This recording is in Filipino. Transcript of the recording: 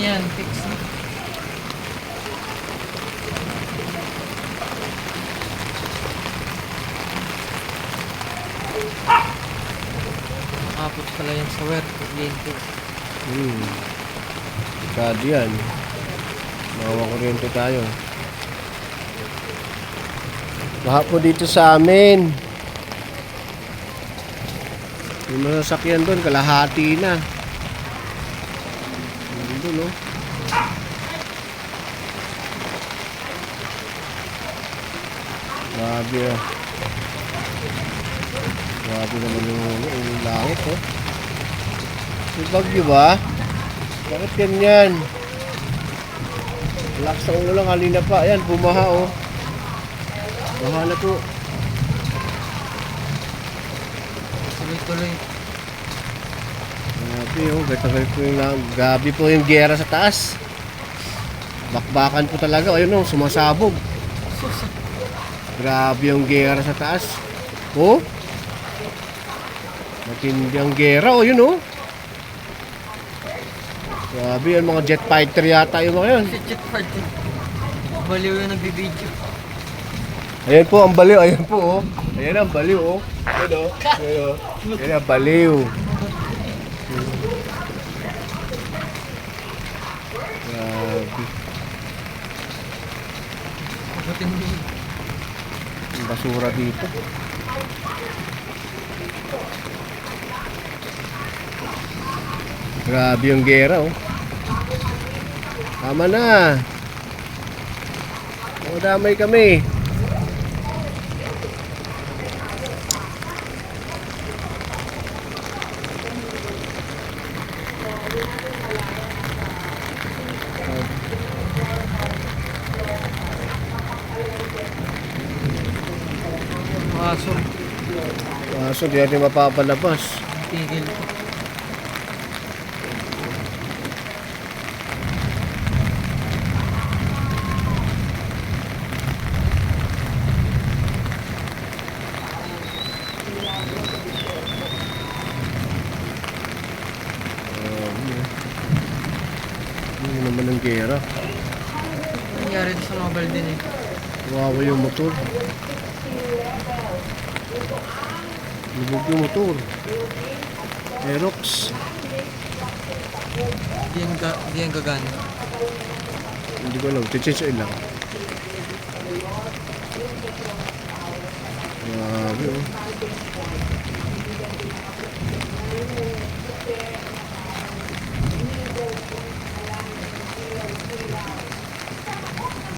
Yan, fix na. Nakapot pala yan sa wire. Kuryente. Hmm. Kadi yan. Mawa kuryente tayo. Lahat po dito sa amin. Yung mga sasakyan doon, kalahati na. Nandun, no? Grabe ah. Grabe naman yung, yung langit, oh. May bagyo ba? Bakit ganyan? Lakas ng ulan kanina pa. Ayan, bumaha oh. Baha na to. Tuloy-tuloy. Grabe oh, gatagal po yung lang. Gabi po yung gera sa taas. Bakbakan po talaga. Ayun oh, sumasabog. Grabe yung gera sa taas. Oh. Matindi ang gera oh, yun oh. Grabe yung mga jet fighter yata yung mga yun. Chit Party. Baliw yung nagbibideo. Ayan po ang baliw, ayan po oh. Ayan ang baliw oh. Ayan oh. Ayan oh. Ayan ang baliw. Grabe. Ang basura dito. Grabe yung gera oh. Tama na. Madamay kami. Kaso, Kaso di natin mapapalabas. tigil ko. Grabe. Ano naman ang gera? Nangyari sa mobile din eh. Kawawa yung motor. Lubog yung motor. Aerox. Di yan, ga, di yan gagana. Hindi ko alam. Change oil lang. Grabe oh.